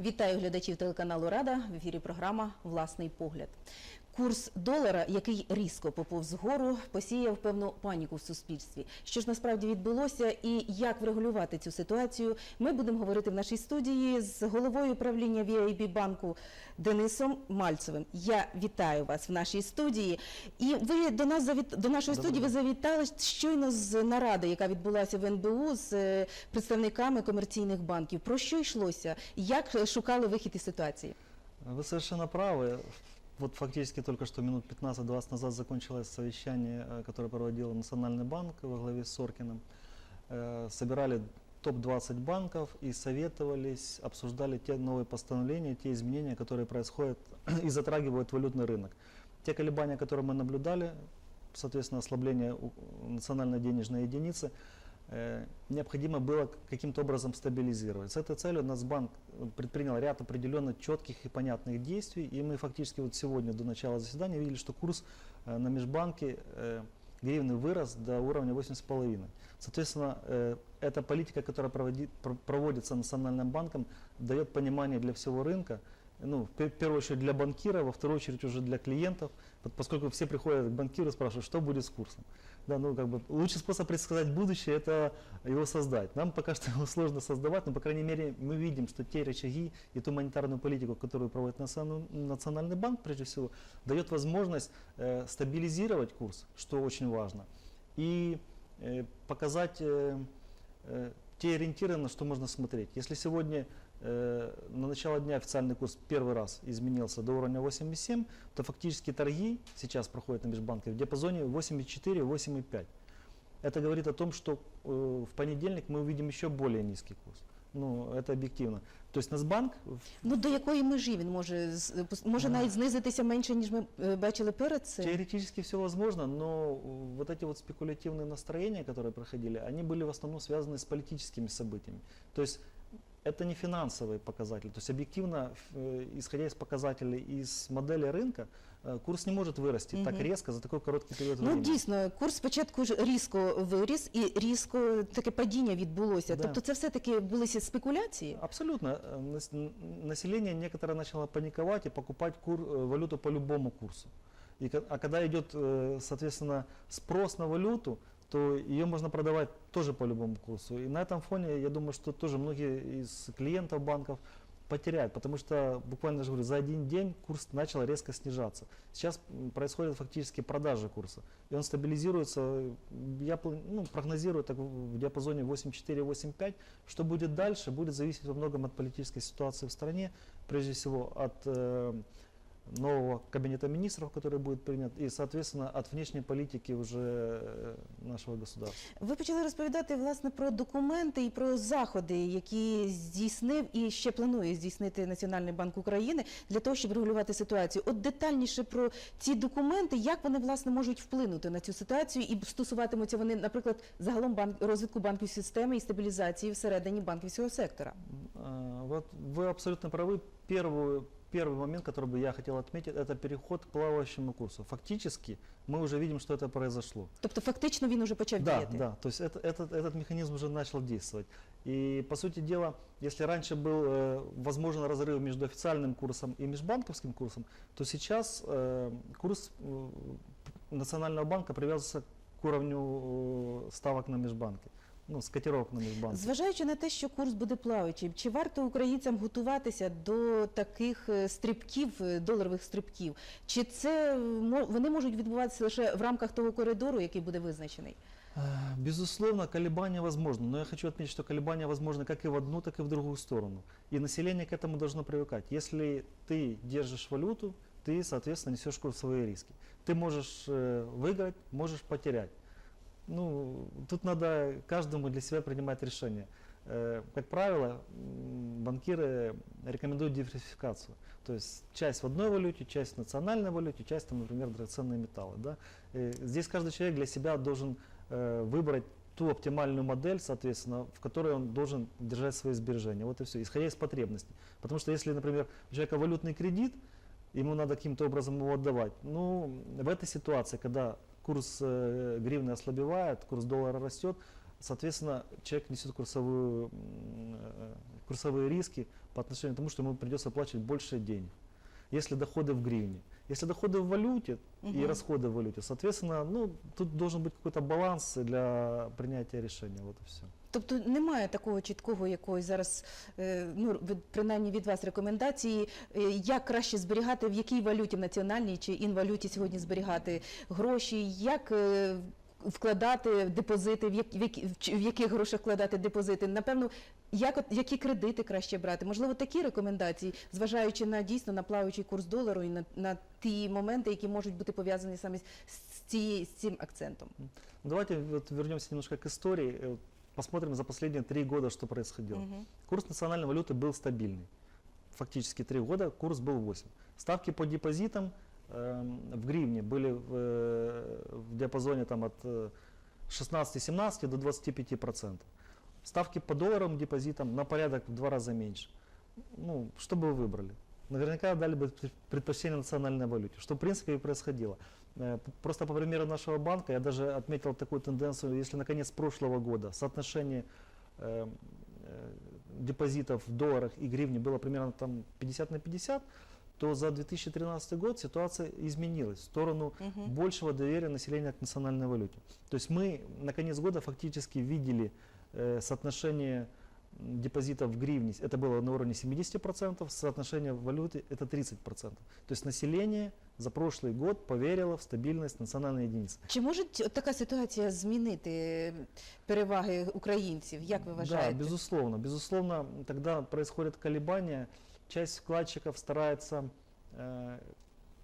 Вітаю глядачів телеканалу Рада. В ефірі програма Власний погляд. Курс долара, який різко поповз вгору, посіяв певну паніку в суспільстві. Що ж насправді відбулося і як врегулювати цю ситуацію, ми будемо говорити в нашій студії з головою правління VIB банку Денисом Мальцевим. Я вітаю вас в нашій студії. І ви до нас завіт... до нашої Доброго студії ви завітали щойно з наради, яка відбулася в НБУ з е, представниками комерційних банків. Про що йшлося? Як шукали вихід із ситуації? Вы совершенно правы. Вот фактически только что минут 15-20 назад закончилось совещание, э, которое проводил Национальный банк во главе с Соркиным. Э, Собирали топ-20 банков и советовались, обсуждали те новые постановления, те изменения, которые происходят и затрагивают валютный рынок. Те колебания, которые мы наблюдали, соответственно, ослабление национальной денежной единицы, необходимо было каким-то образом стабилизировать. С этой целью Нацбанк э, предпринял ряд определенно четких и понятных действий, и мы фактически вот сегодня до начала заседания видели, что курс э, на межбанке э, гривны вырос до уровня 8,5. Соответственно, э, эта политика, которая проводи- пр- проводится Национальным банком, дает понимание для всего рынка, ну, в пер- первую очередь для банкира, во вторую очередь уже для клиентов, поскольку все приходят к банкиру и спрашивают, что будет с курсом. Да, ну, как бы, лучший способ предсказать будущее – это его создать. Нам пока что его сложно создавать, но, по крайней мере, мы видим, что те рычаги и ту монетарную политику, которую проводит Национ- Национальный банк, прежде всего, дает возможность э, стабилизировать курс, что очень важно, и э, показать э, э, те ориентиры, на что можно смотреть. Если сегодня на начало дня официальный курс первый раз изменился до уровня 8,7, то фактически торги сейчас проходят на межбанке в диапазоне 8,4-8,5. Это говорит о том, что э, в понедельник мы увидим еще более низкий курс. Ну, это объективно. То есть Нацбанк в- Ну до якої межі він може з- пос- може А. навіть знизитися менше ніж ми е, бачили перед цим? Теоретически все возможно, но э, вот эти вот спекулятивные настроения, которые проходили, они были в основном связаны с политическими событиями. То есть это не финансовые показатели. То есть объективно, ф- э, исходя из показателей, из модели рынка, э, курс не может вырасти так Мгм. резко за такой короткий период Ну времени. дійсно, курс спочатку ж різко виріс і різко таке падіння відбулося. Да. Тобто це все-таки булися спекуляції? Абсолютно. Э, нас- н- Население некоторое начало паниковать и покупать кур, э, валюту по любому курсу. И, ко- а когда идет, э, соответственно, спрос на валюту, то ее можно продавать тоже по любому курсу. И на этом фоне, я думаю, что тоже многие из клиентов банков потеряют, потому что буквально, же говорю, за один день курс начал резко снижаться. Сейчас м, происходит фактически продажа курса, и он стабилизируется, я ну, прогнозирую так в диапазоне 8,4-8,5. Что будет дальше, будет зависеть во многом от политической ситуации в стране, прежде всего от э, нового кабинета министров, который будет принят, и, соответственно, от внешней политики уже э, нашего государства. Ви почали розповідати власне про документи і про заходи, які здійснив і ще планує здійснити Національний банк України для того, щоб регулювати ситуацію. От детальніше про ці документи, як вони власне можуть вплинути на цю ситуацію, і стосуватимуться вони, наприклад, загалом банк розвитку банківської системи і стабілізації всередині банківського сектора. А, Вот вы абсолютно правы. Первый, первый момент, который бы я хотел отметить, это переход к плавающему курсу. Фактически мы уже видим, что это произошло. Тобто, фактично він уже почав Да, діяти. да, то есть это, этот, этот механизм уже начал действовать. И по сути дела, если раньше был э, возможен разрыв между официальным курсом и межбанковским курсом, то сейчас э, курс э, Национального банка привязывается к уровню э, ставок на межбанке, ну, с котировок на межбанке. Зважаючи на те, що курс буде плаваючим, чи варто українцям готуватися до таких е, стрибків, е, доларових стрибків? Чи це е, мо- вони можуть відбуватися лише в рамках того коридору, який буде визначений? Э, Безусловно, колебания возможны, но я хочу отметить, что колебания возможны как и в одну, так и в другую сторону. И население к этому должно привыкать. Если ты держишь валюту, ты, соответственно, несешь курсовые риски. Ты можешь э, выиграть, можешь потерять. Ну, тут надо каждому для себя принимать решение. Э, Как правило, банкиры рекомендуют диверсификацию. То есть часть в одной валюте, часть в национальной валюте, часть, там, например, драгоценные металлы. Да? Э, Здесь каждый человек для себя должен э, выбрать ту оптимальную модель, соответственно, в которой он должен держать свои сбережения. Вот и все, исходя из потребностей. Потому что если, например, у человека валютный кредит, ему надо каким-то образом его отдавать. Ну, в этой ситуации, когда курс э, гривны ослабевает, курс доллара растет, Соответственно, человек несет курсовую, э, курсовые риски по отношению к тому, что ему придется оплачивать больше денег. Если доходы в гривне. Если доходы в валюте и Мгм. расходы в валюте, соответственно, ну, тут должен быть какой-то баланс для принятия решения. Вот и все. Тобто немає такого чіткого якоїсь зараз, е, ну принаймні від вас рекомендації, е, як краще зберігати, в якій валюті в національній чи інвалюті сьогодні зберігати гроші, як е, вкладати депозити, в, як, в, які- в яких грошах вкладати депозити. Напевно, як, які кредити краще брати? Можливо, такі рекомендації, зважаючи на дійсно на плаваючий курс долару і на, на ті моменти, які можуть бути пов'язані саме з, цією- з цим акцентом. Давайте вот вернемся немножко к истории. Э, Посмотрим за последние три года, что происходило. Мгм. Курс национальной валюты был стабильный. Фактически три года курс был 8. Ставки по депозитам эм, в гривне были в, э, в диапазоне там, от э, 16-17 до 25%. Ставки по долларам депозитам на порядок в два раза меньше. Ну, что бы вы выбрали? Наверняка дали бы пр- предпочтение национальной валюте, что в принципе и происходило. Э, Просто по примеру нашего банка я даже отметил такую тенденцию, если на конец прошлого года соотношение э, э, депозитов в долларах и гривне было примерно там 50 на 50, то за 2013 год ситуация изменилась в сторону Мгм. большего доверия населения к национальной валюте. То есть мы на конец года фактически видели э, соотношение депозитов в гривне, это было на уровне 70%, соотношение валюты это 30%. То есть население за прошлый год поверило в стабильность национальной единицы. Чи може ць- така ситуація змінити переваги українців? Як ви вважаєте? Да, безусловно. Безусловно, тогда происходят колебания. Часть вкладчиков старается э,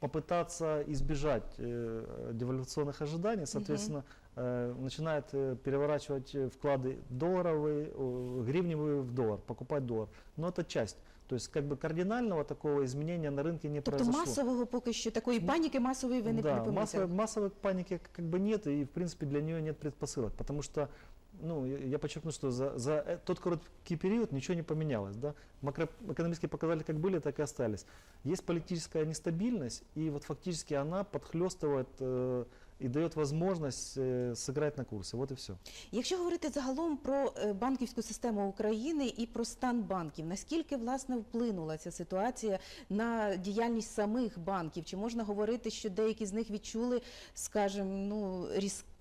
попытаться избежать э, девальвационных ожиданий, соответственно, э, начинает э, переворачивать э, вклады долларовые, о, гривневые в доллар, покупать доллар. Но это часть. То есть как бы кардинального такого изменения на рынке не Тобто произошло. масового поки що такої паніки масової ви не да, не помітили? массовой, массовой паники как бы нет, и в принципе для нее нет предпосылок, потому что, ну, я я подчеркну, что за, за э- тот короткий период ничего не поменялось, да, макроэкономические показатели как были, так и остались. Есть политическая нестабильность, и вот фактически она подхлестывает э, и дает возможность э, сыграть на курсе, вот и все. Якщо говорити загалом про е, банківську систему України і про стан банків, наскільки власне вплинула ця ситуація на діяльність самих банків? Чи можна говорити, що деякі з них відчули, скажімо, ну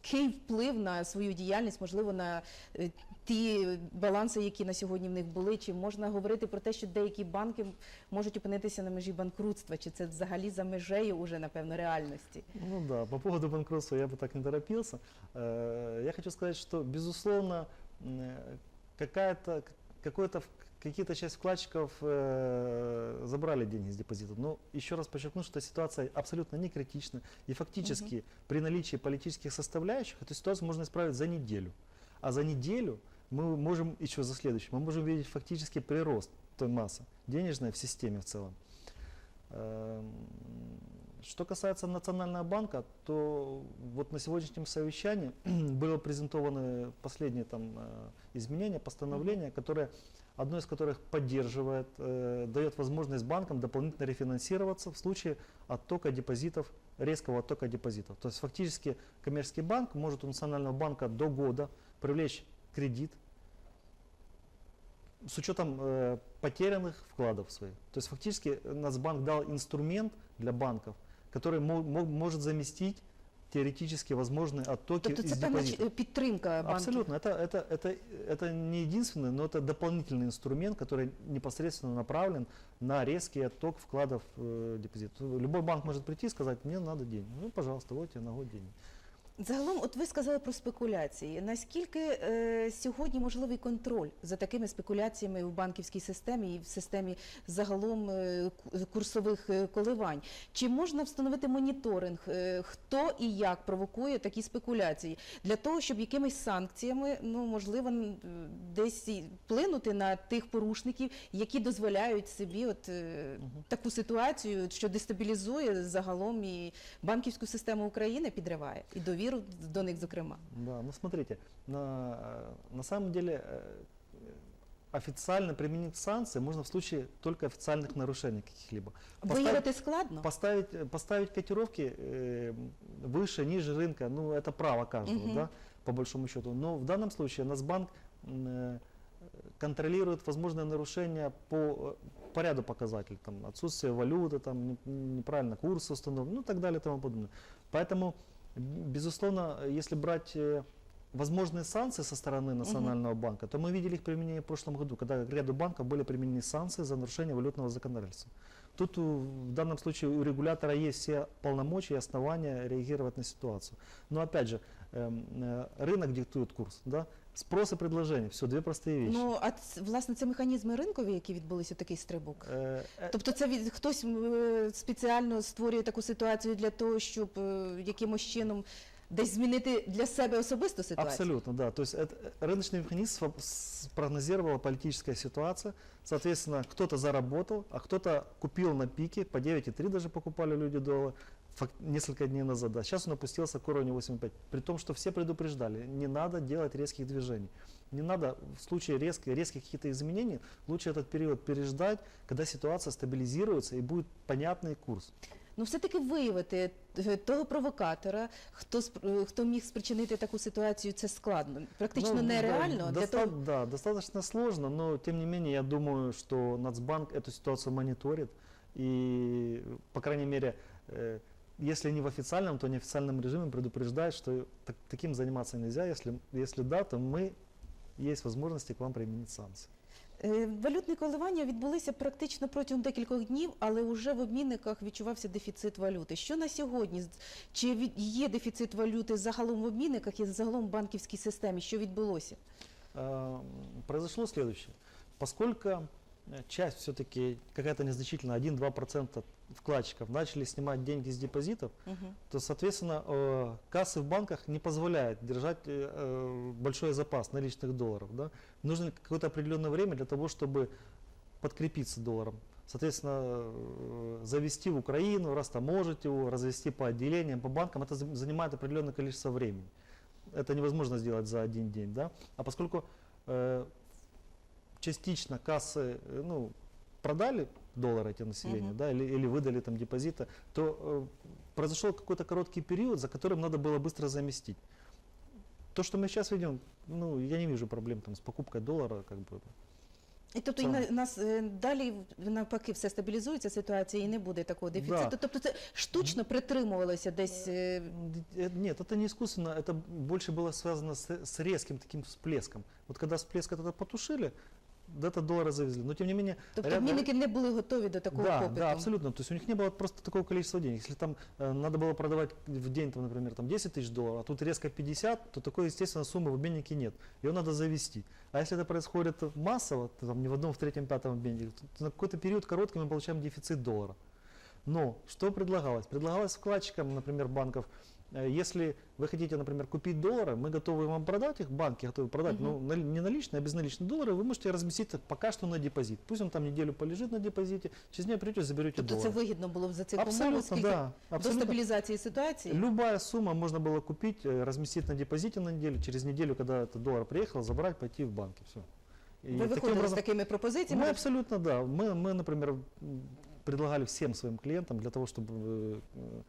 різкий вплив на свою діяльність, можливо, на е, ті баланси, які на сьогодні в них були? Чи можна говорити про те, що деякі банки можуть опинитися на межі банкрутства? Чи це взагалі за межею уже напевно реальності? Ну да, по поводу банкротства я бы так не торопился. Э, Я хочу сказать, что, безусловно, м, э, какая-то, какой-то, в- какие-то часть вкладчиков э, забрали деньги с депозитов. Но еще раз подчеркну, что ситуация абсолютно не критична. И фактически при наличии политических составляющих эту ситуацию можно исправить за неделю. А за неделю мы можем еще за следующим, мы можем видеть фактически прирост той массы денежной в системе в целом. Эм, Что касается Национального банка, то вот на сегодняшнем совещании было презентованы последние там э, изменения, постановления, которые, одно из которых поддерживает, э, дает возможность банкам дополнительно рефинансироваться в случае оттока депозитов, резкого оттока депозитов. То есть фактически коммерческий банк может у Национального банка до года привлечь кредит с учетом э, потерянных вкладов своих. То есть фактически Нацбанк дал инструмент для банков, который мо- мо- может заместить теоретически возможные оттоки Тобто из це певна депозитов. ч- підтримка банків? Абсолютно. Это, это, это, это не единственный, но это дополнительный инструмент, который непосредственно направлен на резкий отток вкладов э, депозитов. Любой банк может прийти и сказать, мне надо деньги. Ну, пожалуйста, вот тебе на год денег. Загалом, от ви сказали про спекуляції. Наскільки е, сьогодні можливий контроль за такими спекуляціями в банківській системі і в системі загалом е, курсових е, коливань? Чи можна встановити моніторинг, е, хто і як провокує такі спекуляції для того, щоб якимись санкціями, ну можливо, десь вплинути на тих порушників, які дозволяють собі от е, таку ситуацію, що дестабілізує загалом і банківську систему України, підриває і довіру до них, зокрема. Да, ну смотрите, на, на самом деле э, официально применить санкции можно в случае только официальных нарушений каких-либо. Виявити складно. Поставить, поставить котировки э, выше, ниже рынка, ну это право каждого, Мгм. да. по большому счету. Но в данном случае Нацбанк э, контролирует возможные нарушения по, э, по ряду показателей, там, отсутствие валюты, там, не- неправильно курс установлен, ну и так далее и тому подобное. Поэтому, безусловно, если брать э, возможные санкции со стороны Национального банка, то мы видели их применение в прошлом году, когда к ряду банков были применены санкции за нарушение валютного законодательства. Тут у- в данном случае у регулятора есть все полномочия и основания реагировать на ситуацию. Но опять же, э, рынок диктует курс, да? спрос и предложение, все, две простые вещи. Ну а ц- власне це механізми ринкові, які відбулися такий стрибок. Э, э, Тобто це від хтось е, спеціально створює таку ситуацію для того, щоб е, якимось чином десь змінити для себе особисту ситуацію. Абсолютно, да. То есть это, э, рыночный механизм сфо- спрогнозировала политическая ситуация. Соответственно, кто-то заработал, а кто-то купил на пике, по 9,3 даже покупали люди доллар фак- Несколько дней назад. Да. Сейчас он опустился к уровню 8,5. При том, что все предупреждали, не надо делать резких движений. Не надо в случае резких, резких каких-то изменений, лучше этот период переждать, когда ситуация стабилизируется и будет понятный курс. Ну, все-таки виявити е, того провокатора, хто хто міг спричинити таку ситуацію, це складно. Практично Ну, да, нереально. Для доста- того, Да, достаточно сложно, но тем не менее я думаю, что Нацбанк эту ситуацию мониторит. И, по крайней мере, э, если не в официальном, то неофициальном режиме предупреждает, что так- таким заниматься нельзя. Если, если да, то мы есть возможности к вам применить санкции. Е, Валютні коливання відбулися практично протягом декількох днів, але вже в обмінниках відчувався дефіцит валюти. Що на сьогодні? З- Чи від- є дефіцит валюти загалом в обмінниках і загалом в банківській системі? Що відбулося? Э, Произошло следующее. Поскольку э, часть все-таки какая-то незначительная, 1-2% вкладчиков начали снимать деньги с депозитов, Угу. то, соответственно, э, кассы в банках не позволяют держать э, э, большой запас наличных долларов. Да? Нужно какое-то определенное время для того, чтобы подкрепиться долларом. Соответственно, э, завести в Украину, растаможить его, развести по отделениям, по банкам, это за- занимает определенное количество времени. Это невозможно сделать за один день. Да? А поскольку э, частично кассы э, ну, продали доллары эти населению, Мгм. да, или, или выдали там депозиты, то э, произошел какой-то короткий период, за которым надо было быстро заместить. То, что мы сейчас видим, ну, я не вижу проблем там, с покупкой доллара, как бы. І тобто і Це- на, нас е, далі навпаки все стабілізується ситуація і не буде такого дефіциту. Да. Тобто це штучно притримувалося десь. е, Э, Нет, это не искусственно, это больше было связано с, с резким таким всплеском. Вот когда всплеск этот потушили, до этого доллара завезли. Но тем не менее, Тобто ряд- обмінники не були готові до такого да, попиту. да, абсолютно. То есть у них не было просто такого количества денег. Если там э, надо было продавать в день, там, например, там 10 тысяч долларов, а тут резко 50, то такой, естественно, суммы в обменнике нет. Ее надо завести. А если это происходит массово, то там не в одном, в третьем, пятом обменнике, то на какой-то период короткий мы получаем дефицит доллара. Но что предлагалось? Предлагалось вкладчикам, например, банков, э, если вы хотите, например, купить доллары, мы готовы вам продать их, банки готовы продать, Мгм. ну, нали- не наличные, а безналичные доллары, вы можете разместить их пока что на депозит. Пусть он там неделю полежит на депозите, через неделю придете, заберете Тобто це доллары. вигідно було б за цих умов, Абсолютно, оскільки да. до Абсолютно. стабілізації ситуації. Любая сумма можно было купить, э, разместить на депозите на неделю, через неделю, когда этот доллар приехал, забрать, пойти в банк и все. Ви виходили з такими пропозиціями. Мы абсолютно, да. Мы, мы, например, м, предлагали всем своим клиентам для того, чтобы э,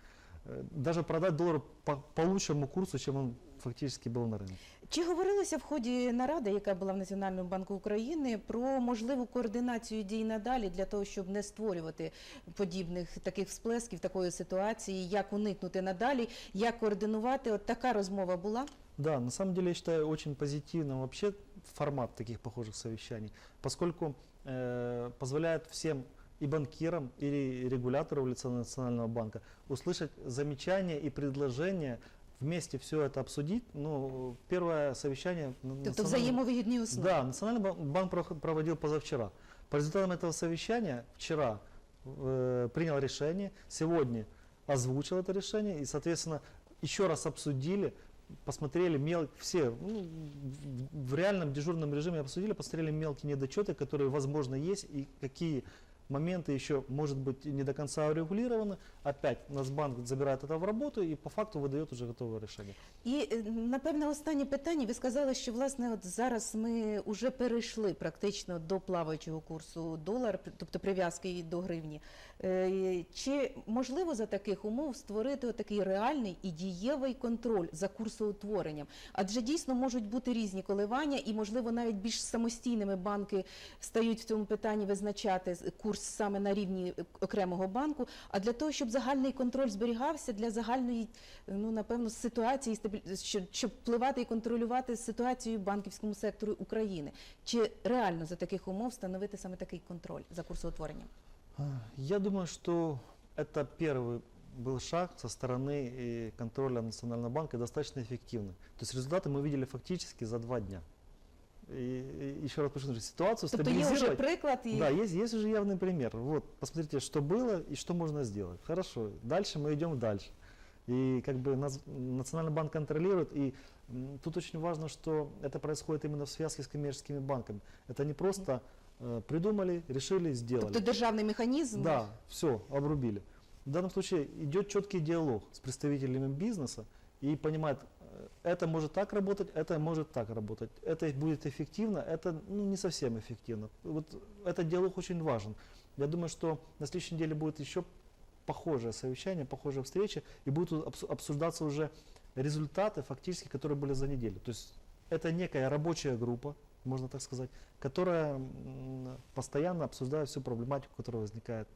э, даже продать доллар по, по лучшему курсу, чем он фактически был на рынке. Чи говорилося в ході наради, яка була в Національному банку України, про можливу координацію дій надалі для того, щоб не створювати подібних таких всплесків, такої ситуації, як уникнути надалі, як координувати? От така розмова була. Да, на самом деле я считаю очень позитивным вообще формат таких похожих совещаний, поскольку э, позволяет всем и банкирам, и регулятору в лице Национального банка услышать замечания и предложения, вместе все это обсудить. Ну, первое совещание... на- Тобто национального- взаємовигідні основи. Да, Национальный ба- банк проход- проводил позавчера. По результатам этого совещания вчера э, принял решение, сегодня озвучил это решение и, соответственно, еще раз обсудили, посмотрели мел... все ну, в, в реальном дежурном режиме обсудили, посмотрели мелкие недочеты, которые, возможно, есть и какие моменты еще, может быть, не до конца урегулированы. Опять Нацбанк забирает это в работу и по факту выдает уже готовое решение. І е, напевне останнє питання. Ви сказали, що власне от зараз ми вже перейшли практично до плаваючого курсу долар, тобто прив'язки до гривні. Е, Чи можливо за таких умов створити такий реальний і дієвий контроль за курсоутворенням? Адже дійсно можуть бути різні коливання, і можливо навіть більш самостійними банки стають в цьому питанні визначати з- курс саме на рівні е, окремого банку. А для того, щоб загальний контроль зберігався для загальної, ну напевно, ситуації, стабіль- щоб, щоб впливати і контролювати ситуацію в банківському секторі України. Чи реально за таких умов встановити саме такий контроль за курсоутворенням? А, Я думаю, что это первый был шаг со стороны э, контроля Национального банка достаточно эффективный. То есть результаты мы видели фактически за два дня. И, и еще раз подчеркну, ситуацию Тобто є вже стабилизировать. приклад і Да, есть, есть уже явный пример. Вот, посмотрите, что было и что можно сделать. Хорошо, дальше мы идем дальше. И как бы нас, Национальный банк контролирует, и м, тут очень важно, что это происходит именно в связке с коммерческими банками. Это не просто э, придумали, решили, сделали. тобто державний механізм. Да, все, обрубили. В данном случае идет четкий диалог с представителями бизнеса и понимает, э, это может так работать, это может так работать. Это будет эффективно, это ну, не совсем эффективно. Вот этот диалог очень важен. Я думаю, что на следующей неделе будет еще похожее совещание, похожая встреча, и будут обсу- обсуждаться уже результаты фактически, которые были за неделю. То есть это некая рабочая группа, можно так сказать, которая постоянно обсуждает всю проблематику, которая возникает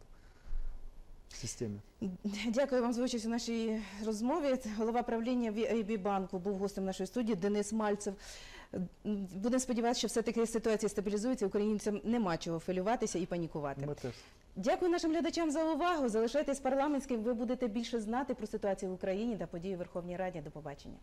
в системе. Дякую вам за участь у нашій розмові. Голова правління VIB банку був гостем нашої студії Денис Мальцев. Будемо сподіватися, що все-таки ситуація стабілізується. Українцям нема чого хвилюватися і панікувати. Ми теж. Дякую нашим глядачам за увагу. Залишайтесь парламентським. Ви будете більше знати про ситуацію в Україні та події в Верховній Раді. До побачення.